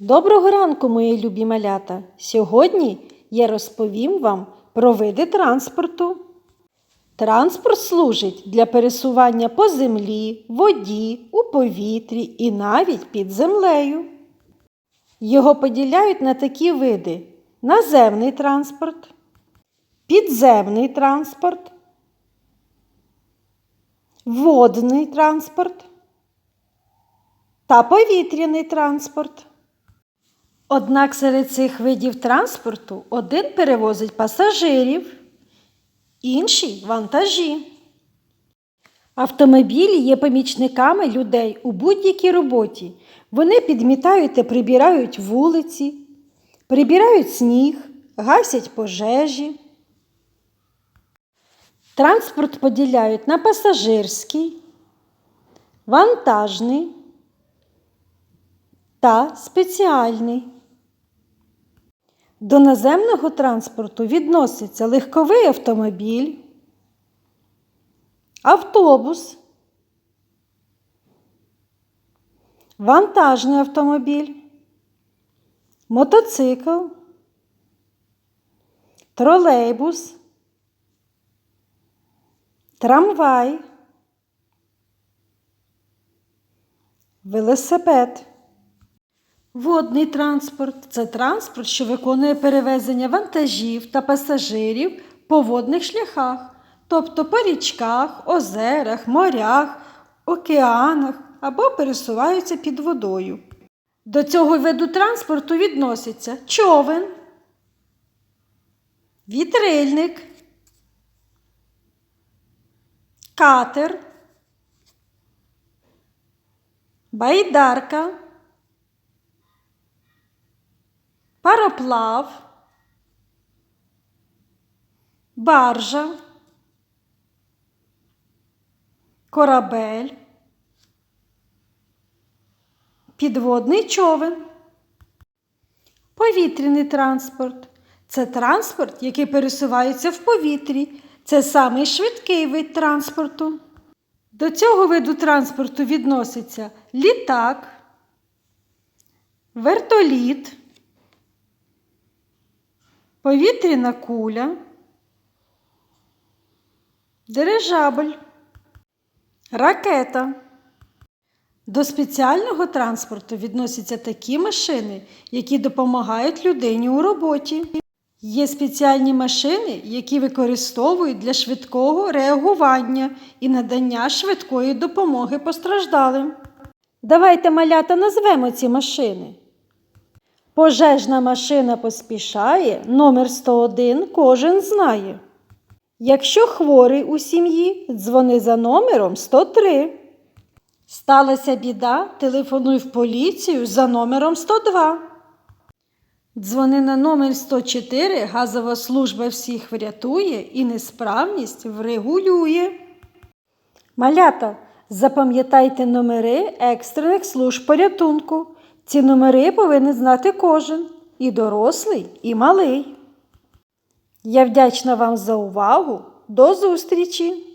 Доброго ранку, мої любі малята! Сьогодні я розповім вам про види транспорту. Транспорт служить для пересування по землі, воді, у повітрі і навіть під землею. Його поділяють на такі види: наземний транспорт, підземний транспорт, водний транспорт та повітряний транспорт. Однак серед цих видів транспорту один перевозить пасажирів, інший вантажі. Автомобілі є помічниками людей у будь-якій роботі. Вони підмітають та прибирають вулиці, прибирають сніг, гасять пожежі. Транспорт поділяють на пасажирський, вантажний та спеціальний. До наземного транспорту відноситься легковий автомобіль, автобус, вантажний автомобіль, мотоцикл, тролейбус, трамвай, велосипед. Водний транспорт це транспорт, що виконує перевезення вантажів та пасажирів по водних шляхах, тобто по річках, озерах, морях, океанах або пересуваються під водою. До цього виду транспорту відносяться човен, вітрильник, катер, байдарка. Пароплав, баржа, корабель, підводний човен. Повітряний транспорт це транспорт, який пересувається в повітрі. Це самий швидкий вид транспорту. До цього виду транспорту відноситься літак, вертоліт повітряна куля, дирижабль, ракета. До спеціального транспорту відносяться такі машини, які допомагають людині у роботі. Є спеціальні машини, які використовують для швидкого реагування і надання швидкої допомоги постраждалим. Давайте малята назвемо ці машини. Пожежна машина поспішає, номер 101 кожен знає. Якщо хворий у сім'ї, дзвони за номером 103. Сталася біда, телефонуй в поліцію за номером 102. Дзвони на номер 104, газова служба всіх врятує і несправність врегулює. Малята, запам'ятайте номери екстрених служб порятунку. Ці номери повинен знати кожен і дорослий, і малий. Я вдячна вам за увагу. До зустрічі!